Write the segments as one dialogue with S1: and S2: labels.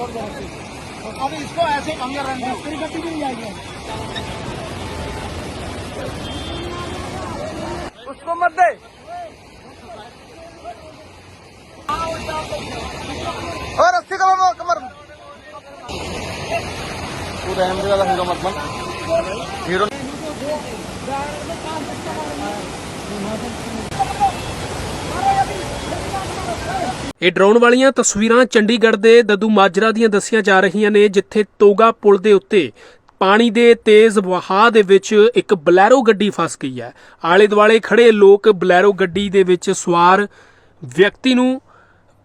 S1: छोड़ अब इसको ऐसे अंदर रहने तरीके से भी जाएगी उसको मत दे और अस्सी का बाबा कमर पूरा अहमदाबाद होगा मतलब हीरो
S2: ਇਹ ਡਰਾਉਣ ਵਾਲੀਆਂ ਤਸਵੀਰਾਂ ਚੰਡੀਗੜ੍ਹ ਦੇ ਦਦੂ ਮਾਜਰਾ ਦੀਆਂ ਦੱਸੀਆਂ ਜਾ ਰਹੀਆਂ ਨੇ, ਜਿੱਥੇ ਤੋਗਾ ਪੁਲ ਦੇ ਉੱਤੇ ਪਾਣੀ ਦੇ ਤੇਜ਼ ਵਹਾਅ ਦੇ ਵਿੱਚ ਇੱਕ ਬਲੈਰੋ ਗੱਡੀ ਫਸ ਗਈ ਹੈ। ਆਲੇ ਦੁਆਲੇ ਖੜੇ ਲੋਕ ਬਲੈਰੋ ਗੱਡੀ ਦੇ ਵਿੱਚ ਸਵਾਰ ਵਿਅਕਤੀ ਨੂੰ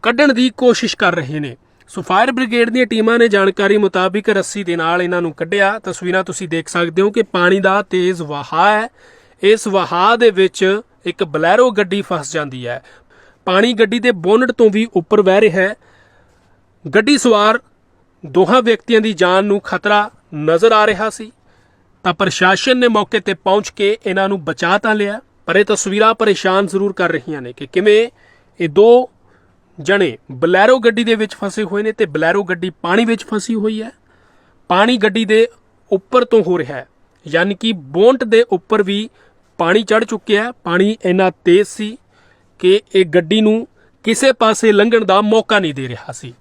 S2: ਕੱਢਣ ਦੀ ਕੋਸ਼ਿਸ਼ ਕਰ ਰਹੇ ਨੇ। ਸੋ ਫਾਇਰ ਬ੍ਰਿਗੇਡ ਦੀਆਂ ਟੀਮਾਂ ਨੇ ਜਾਣਕਾਰੀ ਮੁਤਾਬਿਕ ਰੱਸੀ ਦੇ ਨਾਲ ਇਹਨਾਂ ਨੂੰ ਕੱਢਿਆ। ਤਸਵੀਰਾਂ ਤੁਸੀਂ ਦੇਖ ਸਕਦੇ ਹੋ ਕਿ ਪਾਣੀ ਦਾ ਤੇਜ਼ ਵਹਾਅ ਹੈ। ਇਸ ਵਹਾਅ ਦੇ ਵਿੱਚ ਇੱਕ ਬਲੈਰੋ ਗੱਡੀ ਫਸ ਜਾਂਦੀ ਹੈ। ਪਾਣੀ ਗੱਡੀ ਦੇ ਬੋਨਟ ਤੋਂ ਵੀ ਉੱਪਰ ਵਹਿ ਰਿਹਾ ਹੈ। ਗੱਡੀ ਸਵਾਰ ਦੋਹਾਂ ਵਿਅਕਤੀਆਂ ਦੀ ਜਾਨ ਨੂੰ ਖਤਰਾ ਨਜ਼ਰ ਆ ਰਿਹਾ ਸੀ। ਤਾਂ ਪ੍ਰਸ਼ਾਸਨ ਨੇ ਮੌਕੇ ਤੇ ਪਹੁੰਚ ਕੇ ਇਹਨਾਂ ਨੂੰ ਬਚਾ ਤਾਂ ਲਿਆ, ਪਰ ਇਹ ਤਸਵੀਰਾਂ ਪਰੇਸ਼ਾਨ ਜ਼ਰੂਰ ਕਰ ਰਹੀਆਂ ਨੇ ਕਿ ਕਿਵੇਂ ਇਹ ਦੋ ਜਣੇ ਬਲੈਰੋ ਗੱਡੀ ਦੇ ਵਿੱਚ ਫਸੇ ਹੋਏ ਨੇ ਤੇ ਬਲੈਰੋ ਗੱਡੀ ਪਾਣੀ ਵਿੱਚ ਫਸੀ ਹੋਈ ਹੈ। ਪਾਣੀ ਗੱਡੀ ਦੇ ਉੱਪਰ ਤੋਂ ਹੋ ਰਿਹਾ ਹੈ, ਯਾਨੀ ਕਿ ਬੋਨਟ ਦੇ ਉੱਪਰ ਵੀ ਪਾਣੀ ਚੜ ਚੁੱਕਿਆ ਹੈ। ਪਾਣੀ ਇੰਨਾ ਤੇਜ਼ ਸੀ ਕਿ ਇਹ ਗੱਡੀ ਨੂੰ ਕਿਸੇ ਪਾਸੇ ਲੰਘਣ ਦਾ ਮੌਕਾ ਨਹੀਂ ਦੇ ਰਿਹਾ ਸੀ।